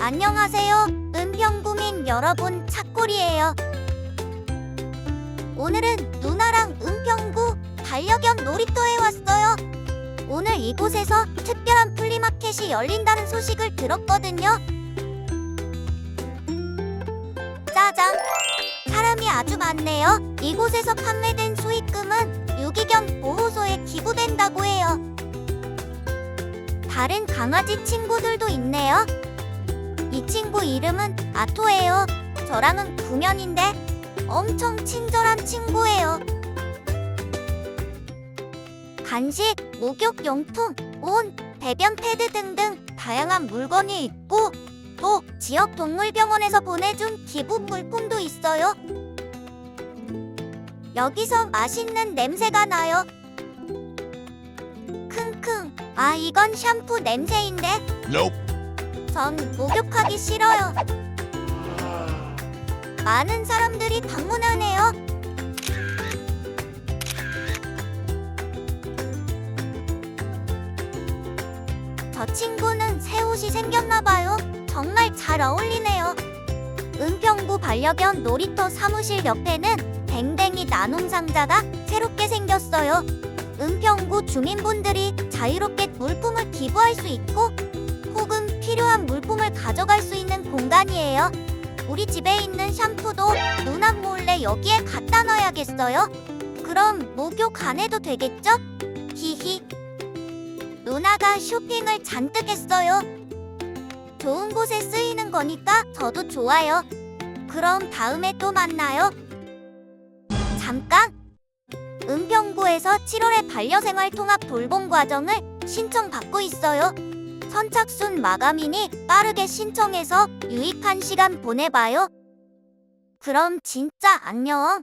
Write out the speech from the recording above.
안녕하세요. 은평구민 여러분, 착골이에요. 오늘은 누나랑 은평구 반려견 놀이터에 왔어요. 오늘 이곳에서 특별한 플리마켓이 열린다는 소식을 들었거든요. 짜잔! 사람이 아주 많네요. 이곳에서 판매된 수익금은 유기견 보호소에 기부된다고 해요. 다른 강아지 친구들도 있네요. 이 친구 이름은 아토예요. 저랑은 9년인데 엄청 친절한 친구예요. 간식, 목욕 용품, 온, 배변 패드 등등 다양한 물건이 있고 또 지역 동물병원에서 보내준 기부 물품도 있어요. 여기서 맛있는 냄새가 나요. 킁킁. 아, 이건 샴푸 냄새인데 Nope. 전 목욕하기 싫어요. 많은 사람들이 방문하네요. 저 친구는 새 옷이 생겼나 봐요. 정말 잘 어울리네요. 은평구 반려견 놀이터 사무실 옆에는 댕댕이 나눔 상자가 새롭게 생겼어요. 은평구 주민분들이 자유롭게 물품을 기부할 수 있고 혹은 필요한 물품을 가져갈 수 있는 공간이에요. 우리 집에 있는 샴푸도 누나 몰래 여기에 갖다 놔야겠어요. 그럼 목욕 안 해도 되겠죠? 히히. 누나가 쇼핑을 잔뜩 했어요. 좋은 곳에 쓰이는 거니까 저도 좋아요. 그럼 다음에 또 만나요. 잠깐! 은평구에서 7월에 반려생활 통합 돌봄 과정을 신청받고 있어요. 선착순 마감이니 빠르게 신청해서 유익한 시간 보내봐요. 그럼 진짜 안녕.